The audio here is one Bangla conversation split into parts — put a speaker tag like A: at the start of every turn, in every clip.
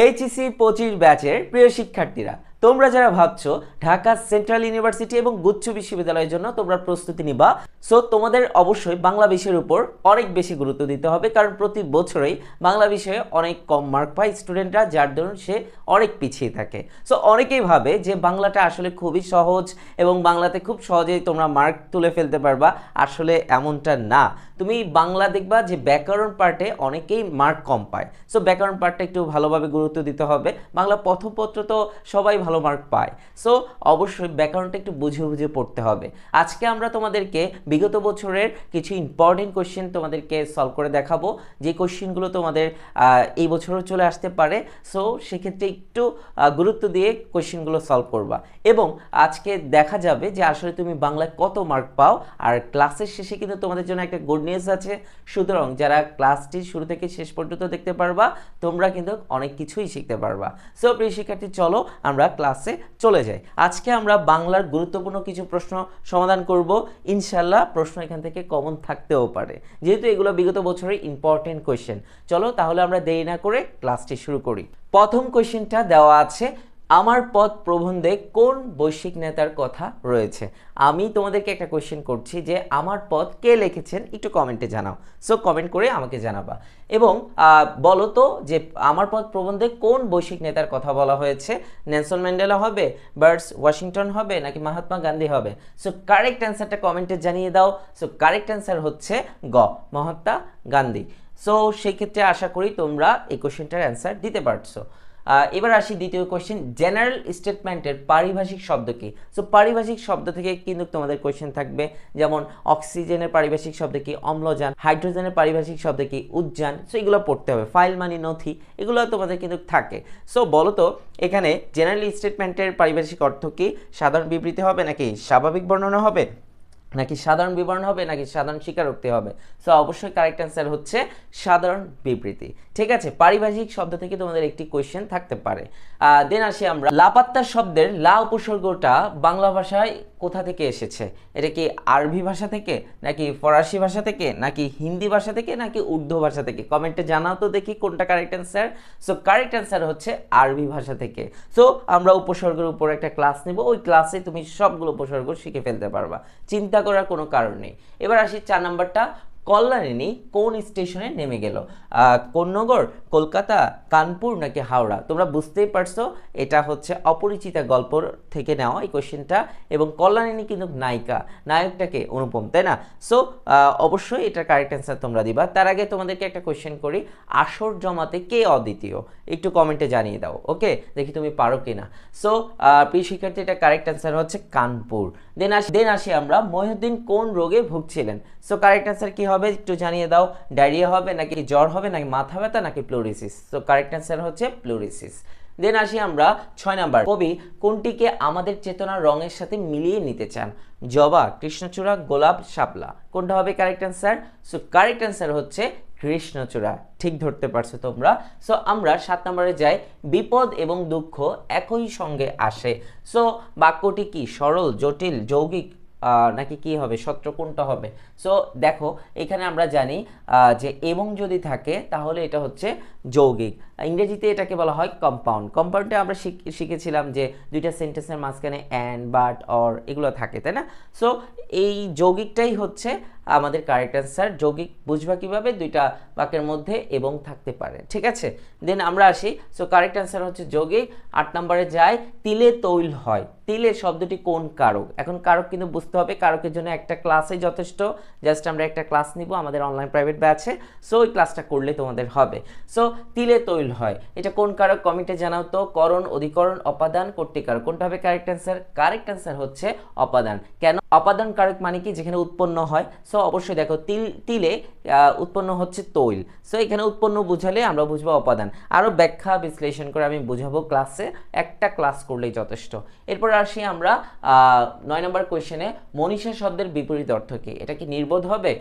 A: এইচএসি পঁচিশ ব্যাচের প্রিয় শিক্ষার্থীরা, তোমরা যারা ভাবছ ঢাকা সেন্ট্রাল ইউনিভার্সিটি এবং গুচ্ছ বিশ্ববিদ্যালয়ের জন্য তোমরা প্রস্তুতি নিবা সো তোমাদের অবশ্যই বাংলা বিষয়ের উপর অনেক বেশি গুরুত্ব দিতে হবে, কারণ প্রতি বছরই বাংলা বিষয়ে অনেক কম মার্ক পায় স্টুডেন্টরা যার দরুন সে অনেক পিছিয়ে থাকে। সো অনেকেই ভাবে যে বাংলাটা আসলে খুবই সহজ এবং বাংলাতে খুব সহজেই তোমরা মার্ক তুলে ফেলতে পারবা, আসলে এমনটা না। তুমি বাংলা দেখবা যে ব্যাকরণ পার্টে অনেকেই মার্ক কম পায়। সো ব্যাকরণ পার্টটা একটু ভালোভাবে গুরুত্ব দিতে হবে। বাংলা প্রথমপত্র তো সবাই ভালো মার্ক পায়। সো অবশ্যই ব্যাকরণটা একটু বুঝে বুঝে পড়তে হবে। আজকে আমরা তোমাদেরকে বিগত বছরের কিছু ইম্পর্টেন্ট কোশ্চেন তোমাদেরকে সলভ করে দেখাবো। যে কোশ্চেনগুলো তোমাদের এই বছরও চলে আসতে পারে। সো সেক্ষেত্রে একটু গুরুত্ব দিয়ে কোশ্চেনগুলো সলভ করবা। এবং আজকে দেখা যাবে যে আসলে তুমি বাংলায় কত মার্ক পাও। আর ক্লাসের শেষে কিন্তু তোমাদের জন্য একটা গুড নিউজ আছে। সুতরাং যারা ক্লাসটি শুরু থেকে শেষ পর্যন্ত দেখতে পারবা, তোমরা কিন্তু অনেক কিছুই শিখতে পারবা। সো প্রিয় শিক্ষার্থী, চলো আমরা ক্লাসে চলে যাই। আজকে আমরা বাংলার গুরুত্বপূর্ণ কিছু প্রশ্ন সমাধান করব। ইনশাল্লাহ প্রশ্ন এখান থেকে কমন থাকতেও পারে। যেহেতু এগুলো বিগত বছরের ইম্পর্টেন্ট কোয়েশ্চেন চলো তাহলে আমরা দেরি না করে ক্লাসটি শুরু করি। প্রথম কোয়েশ্চেনটা দেওয়া আছে আমার পথ প্রবন্ধে কোন বৈশ্বিক নেতার কথা রয়েছে? আমি তোমাদেরকে একটা কোয়েশ্চেন করছি যে আমার পথ কে লিখেছেন? একটু কমেন্টে জানাও। সো কমেন্ট করে আমাকে জানাবা। এবং বলো তো যে আমার পথ প্রবন্ধে কোন বৈশ্বিক নেতার কথা বলা হয়েছে? নেলসন ম্যান্ডেলা হবে বার্ডস ওয়াশিংটন হবে, নাকি মহাত্মা গান্ধী হবে? সো কারেক্ট অ্যান্সারটা কমেন্টে জানিয়ে দাও। সো কারেক্ট অ্যান্সার হচ্ছে গ, মহাত্মা গান্ধী। সো সেই ক্ষেত্রে আশা করি তোমরা এই কোশ্চেনটার অ্যান্সার দিতে পারছ। এবার আসি দ্বিতীয় কোশ্চেন জেনারেল স্টেটমেন্টের পারিভাষিক শব্দ কি সো পারিভাষিক শব্দ থেকে কিন্তু তোমাদের কোশ্চেন থাকবে, যেমন অক্সিজেনের পারিভাষিক শব্দ কি অম্লজান হাইড্রোজেনের পারিভাষিক শব্দ কি উজ্জান সো এগুলো পড়তে হবে। ফাইল মানে নথি, এগুলো তোমাদের কিন্তু থাকে। সো বলো তো এখানে জেনারেল স্টেটমেন্টের পারিভাষিক অর্থ কি? সাধারণ বিবৃতি হবে নাকি স্বাভাবিক বর্ণনা হবে? নাকি সাধারণ বিবরণ হবে, নাকি সাধারণ স্বীকারোক্তি হবে? সো অবশ্যই কারেক্ট অ্যান্সার হচ্ছে সাধারণ বিবৃতি। ঠিক আছে, পারিভাষিক শব্দ থেকে তোমাদের একটি কোয়েশ্চেন থাকতে পারে। দেন আসি আমরা। লাপাত্তা শব্দের লা উপসর্গটা বাংলা ভাষায় কোথা থেকে এসেছে? এটা কি আরবি ভাষা থেকে, নাকি ফরাসি ভাষা থেকে, নাকি হিন্দি ভাষা থেকে, নাকি উর্দু ভাষা থেকে? কমেন্টে জানাও তো দেখি কোনটা correct answer so correct answer হচ্ছে আরবি ভাষা থেকে। সো আমরা উপসর্গের উপর একটা ক্লাস নেব। ওই ক্লাসে তুমি সবগুলো উপসর্গ শিখে ফেলতে পারবা। চিন্তা করার কোনো কারণ নেই। এবার আসি চার নাম্বারটা কল্যাণিনী কোন স্টেশনে নেমে গেল? কোন নগর কলকাতা, কানপুর নাকি হাওড়া? তোমরা বুঝতেই পারছ, এটা হচ্ছে অপরিচিতা গল্প থেকে নেওয়া এই কোশ্চেনটা এবং কল্যাণিনী কিন্তু নায়িকা। নায়কটাকে অনুপম, তাই না? সো অবশ্যই এটা কারেক্ট অ্যান্সার তোমরা দিবা। তার আগে তোমাদেরকে একটা কোয়েশ্চেন করি। আসর জমাতে কে অদ্বিতীয়? একটু কমেন্টে জানিয়ে দাও ওকে দেখি তুমি পারো কিনা। সো প্রিয় শিক্ষার্থী, এটা কারেক্ট অ্যান্সার হচ্ছে কানপুর। দেন আসি দেন আসি আমরা। মহিউদ্দিন কোন রোগে ভুগছিলেন? সো কারেক্ট অ্যান্সার কি হবে? একটু জানিয়ে দাও, ডায়রিয়া হবে নাকি জ্বর হবে, নাকি মাথা ব্যথা, নাকি প্লোরিসিস সো কারেক্ট অ্যান্সার হচ্ছে প্লোরিসিস দেন আসি আমরা ছয় নাম্বার। কবি কোনটিকে আমাদের চেতনার রঙের সাথে মিলিয়ে নিতে চান? জবা, কৃষ্ণচূড়া, গোলাপ, শাপলা। কোনটা হবে correct answer so correct answer হচ্ছে কৃষ্ণচূড়া। ঠিক ধরতে পারছ তোমরা? সো আমরা সাত নম্বরে যাই। বিপদ এবং দুঃখ একই সঙ্গে আসে। সো বাক্যটি কি? সরল, জটিল, যৌগিক নাকি কি হবে? সত্য কোনটা হবে? সো দেখো, এখানে আমরা জানি যে এবং যদি থাকে, তাহলে এটা হচ্ছে যৌগিক। ইংরেজিতে এটাকে বলা হয় কম্পাউন্ড কম্পাউন্ডে আমরা শিখ- শিখেছিলাম যে দুইটা সেন্টেন্সের মাঝখানে অ্যান্ড বাট অর এগুলো থাকে, তাই না? সো এই যৌগিকটাই হচ্ছে আমাদের কারেক্ট অ্যান্সার যৌগিক বুঝবা কীভাবে? দুইটা বাক্যের মধ্যে এবং থাকতে পারে, ঠিক আছে? দেন আমরা আসি। সো কারেক্ট অ্যান্সার হচ্ছে যৌগিক। আট নম্বরে যায়, তিলে তৈল হয়। তিলে শব্দটি কোন কারক? এখন কারক কিন্তু বুঝতে হবে, কারকের জন্য একটা ক্লাসে যথেষ্ট। জাস্ট আমরা একটা ক্লাস নিব, আমাদের অনলাইন প্রাইভেট ব্যাচে সো ওই ক্লাসটা করলে তোমাদের হবে। সো তিলে তৈল হয়। এটা কোন কারক? কমিটে জানাও তো। করণ, অধিকরণ, অপাদান, কর্তৃকারক। কোনটা হবে কারেক্ট অ্যান্সার কারেক্ট অ্যান্সার হচ্ছে অপাদান। কেন অপাদান কারক মানে কি? যেখানে উৎপন্ন হয়। সো অবশ্যই দেখো, তিল, তিলে উৎপন্ন হচ্ছে তৈল। সো এখানে উৎপন্ন বুঝালে আমরা বুঝব অপাদান। আরও ব্যাখ্যা, বিশ্লেষণ করে আমি বুঝাবো ক্লাসে একটা ক্লাস করলেই যথেষ্ট। এরপর আসি আমরা নয় নম্বর কোয়েশ্চেনে মনীষা শব্দের বিপরীত অর্থ কি? এটা কি নির্বোধ হবে?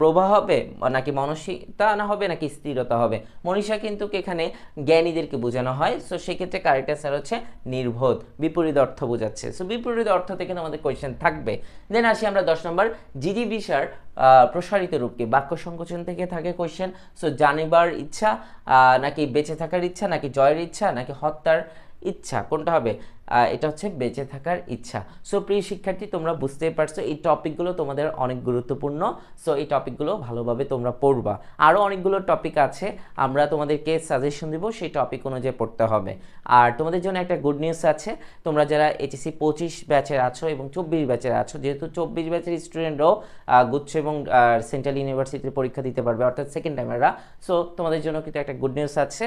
A: প্রবাহ হবে? নাকি মানসিকতা না হবে? নাকি স্থিরতা হবে? মনীষা কিন্তু এখানে জ্ঞানীদেরকে বোঝানো হয়। সো সেক্ষেত্রে কারেক্ট অ্যান্সার হচ্ছে নির্বোধ। বিপরীত অর্থ বোঝাচ্ছে। সো বিপরীত অর্থ থেকে আমাদের কোয়েশ্চেন থাকবে। দেন আসি আমরা দশ নম্বর জিডি ভিসার প্রসারিত রূপ কি? বাক্য সংকোচন থেকে থাকে কোয়েশ্চেন সো জানিবার ইচ্ছা নাকি বেঁচে থাকার ইচ্ছা, নাকি জয়ের ইচ্ছা, নাকি হত্যার ইচ্ছা? কোনটা হবে? এটা হচ্ছে বেঁচে থাকার ইচ্ছা। সো প্রিয় শিক্ষার্থী, তোমরা বুঝতেই পারছ, এই টপিকগুলো তোমাদের অনেক গুরুত্বপূর্ণ। সো এই টপিকগুলো ভালোভাবে তোমরা পড়বা। আরও অনেকগুলো টপিক আছে, আমরা তোমাদেরকে সাজেশন দিব, সেই টপিক অনুযায়ী পড়তে হবে। আর তোমাদের জন্য একটা গুড নিউজ আছে, তোমরা যারা এইচএসি পঁচিশ ব্যাচের আছো এবং চব্বিশ ব্যাচের আছো, যেহেতু চব্বিশ ব্যাচের স্টুডেন্টরাও গুচ্ছ এবং সেন্ট্রাল ইউনিভার্সিটির পরীক্ষা দিতে পারবে, অর্থাৎ সেকেন্ড টাইমেরা সো তোমাদের জন্য কিন্তু একটা গুড নিউজ আছে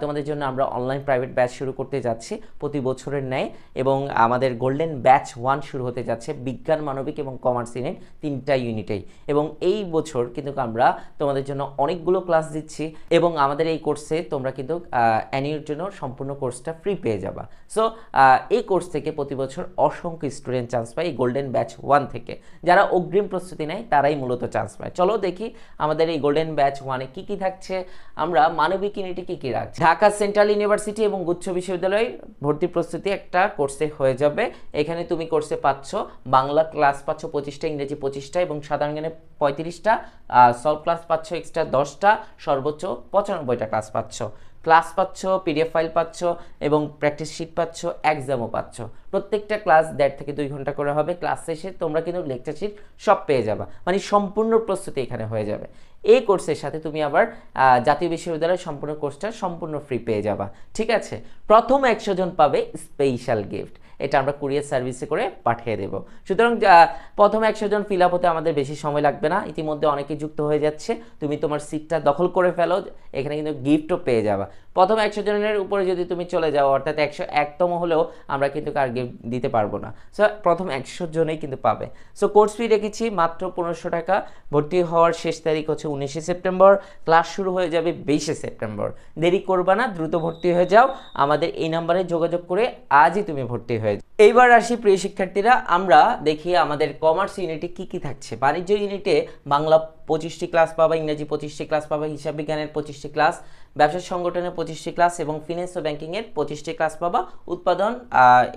A: তোমাদের জন্য আমরা অনলাইন প্রাইভেট ব্যাচ শুরু করতে যাচ্ছি। প্রতি বছরের ন্যায় এবং আমাদের গোল্ডেন ব্যাচ ওয়ান শুরু হতে যাচ্ছে বিজ্ঞান, মানবিক এবং কমার্স ইউনিট তিনটা ইউনিটেই এবং এই বছর কিন্তু আমরা তোমাদের জন্য অনেকগুলো ক্লাস দিচ্ছি এবং আমাদের এই কোর্সে তোমরা কিন্তু অ্যানিউর জন্য সম্পূর্ণ কোর্সটা ফ্রি পেয়ে যাবা। সো এই কোর্স থেকে প্রতি বছর অসংখ্য স্টুডেন্ট চান্স পায় এই গোল্ডেন ব্যাচ ওয়ান থেকে। যারা অগ্রিম প্রস্তুতি নেয়, তারাই মূলত চান্স পায়। চলো দেখি আমাদের এই গোল্ডেন ব্যাচ ওয়ানে কি কি থাকছে। আমরা মানবিক ইউনিটে কি কি রাখছি? ঢাকা সেন্ট্রাল ইউনিভার্সিটি এবং গুচ্ছ বিশ্ববিদ্যালয় ভর্তি প্রস্তুতি একটা কোর্সে হয়ে যাবে। এখানে তুমি কোর্সে পাচ্ছ বাংলা ক্লাস পাচ্ছ পঁচিশটা, ইংরেজি পঁচিশটা এবং সাধারণ জ্ঞানে পঁয়ত্রিশটা সলভ ক্লাস পাচ্ছ এক্সট্রা দশটা, সর্বোচ্চ পঁচানব্বইটা ক্লাস পাচ্ছ। ক্লাস পাচ্ছ পিডিএফ ফাইল পাচ্ছ এবং প্র্যাকটিস শিট পাচ্ছ এক্সামও পাচ্ছ। প্রত্যেকটা ক্লাস দেড় থেকে দুই ঘণ্টা করে হবে। ক্লাস শেষে তোমরা কিন্তু লেকচার শিট সব পেয়ে যাবা। মানে সম্পূর্ণ প্রস্তুতি এখানে হয়ে যাবে। এই কোর্সের সাথে তুমি আবার জাতীয় বিশ্ববিদ্যালয়ের সম্পূর্ণ কোর্সটা সম্পূর্ণ ফ্রি পেয়ে যাবা। ঠিক আছে? প্রথম একশো জন পাবে স্পেশাল গিফট এটা আমরা কুরিয়ার সার্ভিসে করে পাঠিয়ে দেব। সুতরাং প্রথমে একশো জন ফিল আপ হতে আমাদের বেশি সময় লাগবে না। ইতিমধ্যে অনেকে যুক্ত হয়ে যাচ্ছে। তুমি তোমার সিটটা দখল করে ফেলো। এখানে কিন্তু গিফটও পেয়ে যাবা। প্রথম একশো জনের উপরে যদি তুমি চলে যাও, অর্থাৎ একশো একতম হলেও আমরা কিন্তু কার গিফট দিতে পারব না। সো প্রথম একশো জনেই কিন্তু পাবে। সো কোর্স ফি রেখেছি মাত্র পনেরোশো টাকা। ভর্তি হওয়ার শেষ তারিখ হচ্ছে উনিশে সেপ্টেম্বর। ক্লাস শুরু হয়ে যাবে বিশে সেপ্টেম্বর। দেরি করবা না, দ্রুত ভর্তি হয়ে যাও। আমাদের এই নাম্বারে যোগাযোগ করে আজই তুমি ভর্তি হয়ে যাও। এইবার আসি প্রিয় শিক্ষার্থীরা, আমরা দেখি আমাদের কমার্স ইউনিটে কি কি থাকছে। বাণিজ্য ইউনিটে বাংলা পঁচিশটি ক্লাস পাবা, ইংরেজি পঁচিশটি ক্লাস পাবা, হিসাব বিজ্ঞানের পঁচিশটি ক্লাস ব্যবসা সংগঠনের পঁচিশটি ক্লাস এবং ফিনান্স ও ব্যাঙ্কিংয়ের পঁচিশটি ক্লাস পাবা, উৎপাদন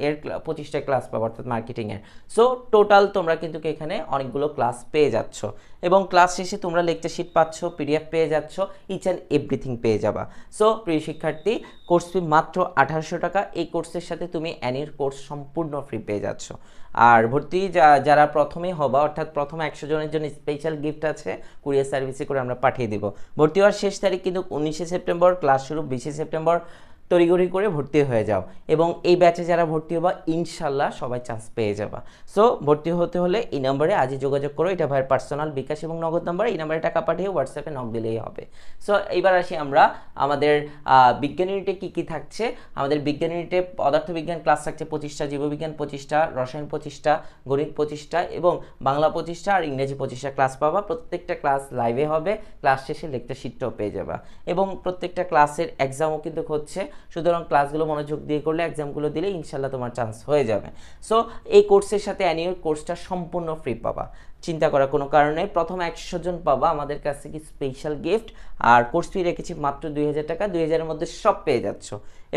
A: এর পঁচিশটা ক্লাস পাবা অর্থাৎ মার্কেটিংয়ের সো টোটাল তোমরা কিন্তু এখানে অনেকগুলো ক্লাস পেয়ে যাচ্ছ। এবং ক্লাস শেষে তোমরা লেকচার শিট পাচ্ছ পিডিএফ পেয়ে যাচ্ছ ইচ অ্যান্ড এভরিথিং পেয়ে যাবা। সো প্রিয় শিক্ষার্থী কোর্স ফি মাত্র আঠারোশো টাকা। এই কোর্সের সাথে তুমি অ্যানির কোর্স সম্পূর্ণ ফ্রি পেয়ে যাচ্ছ। আর ভর্তি যারা প্রথমে হবা, অর্থাৎ প্রথম একশো জনের জন্য স্পেশাল গিফট আছে কুরিয়ার সার্ভিসে করে আমরা পাঠিয়ে দিব। ভর্তি হওয়ার শেষ তারিখ কিন্তু উনিশে সেপ্টেম্বর ক্লাস শুরু বিশে সেপ্টেম্বর। তড়িঘড়ি করে ভর্তি হয়ে যাও। এবং এই ব্যাচে যারা ভর্তি হবা ইনশাল্লাহ সবাই চান্স পেয়ে যাবা। সো ভর্তি হতে হলে এই নম্বরে আজই যোগাযোগ করো। এটা ভাইয়ের পার্সোনাল বিকাশ এবং নগদ নম্বর এই নম্বরে টাকা পাঠিয়ে হোয়াটসঅ্যাপে নক দিলেই হবে। সো এইবার আসি আমরা আমাদের বিজ্ঞান ইউনিটে কী কী থাকছে? আমাদের বিজ্ঞান ইউনিটে পদার্থবিজ্ঞান ক্লাস থাকছে পঁচিশটা, জীববিজ্ঞান পঁচিশটা, রসায়ন পঁচিশটা, গণিত পঁচিশটা এবং বাংলা পঁচিশটা আর ইংরেজি পঁচিশটা ক্লাস পাবা। প্রত্যেকটা ক্লাস লাইভে হবে। ক্লাস শেষে লেকচার শিটটাও পেয়ে যাবা। এবং প্রত্যেকটা ক্লাসের এক্সামও কিন্তু হচ্ছে সুতরাং ক্লাসগুলো মনোযোগ দিয়ে করলে এক্সামগুলো দিলে ইনশাল্লাহ তোমার চান্স হয়ে যাবে। সো এই কোর্সের সাথে অ্যানুয়াল কোর্সটা সম্পূর্ণ ফ্রি পাবা। চিন্তা করার কোনো কারণে প্রথম একশো জন পাবা। আমাদের কাছ থেকে স্পেশাল গিফট আর কোর্স ফি রেখেছি মাত্র দুই হাজার টাকা। দুই হাজারের মধ্যে সব পেয়ে যাচ্ছ।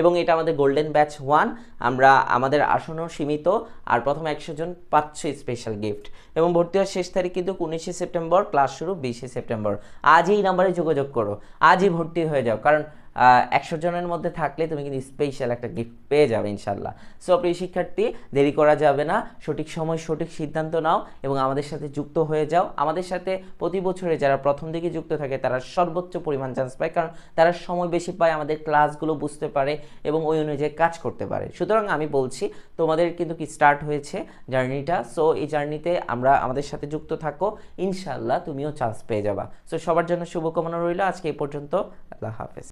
A: এবং এটা আমাদের গোল্ডেন ব্যাচ ওয়ান আমরা আমাদের আসনও সীমিত। আর প্রথম একশো জন পাচ্ছ স্পেশাল গিফট এবং ভর্তি হওয়ার শেষ তারিখ কিন্তু উনিশে সেপ্টেম্বর। ক্লাস শুরু বিশে সেপ্টেম্বর। আজই এই নাম্বারে যোগাযোগ করো। আজই ভর্তি হয়ে যাও। কারণ একশো জনের মধ্যে থাকলে তুমি কিন্তু স্পেশাল একটা গিফট পেয়ে যাবে ইনশাল্লাহ। সো প্রিয় শিক্ষার্থী, দেরি করা যাবে না। সঠিক সময়, সঠিক সিদ্ধান্ত নাও এবং আমাদের সাথে যুক্ত হয়ে যাও। আমাদের সাথে প্রতি বছরে যারা প্রথম দিকে যুক্ত থাকে, তারা সর্বোচ্চ পরিমাণ চান্স পায় কারণ তারা সময় বেশি পায়, আমাদের ক্লাসগুলো বুঝতে পারে এবং ওই অনুযায়ী কাজ করতে পারে। সুতরাং আমি বলছি, তোমাদের কিন্তু কি স্টার্ট হয়েছে জার্নিটা? সো এই জার্নিতে আমরা আমাদের সাথে যুক্ত থাকো। ইনশাল্লাহ তুমিও চান্স পেয়ে যাবা। সো সবার জন্য শুভকামনা রইল। আজকে এই পর্যন্ত আল্লাহ হাফেজ।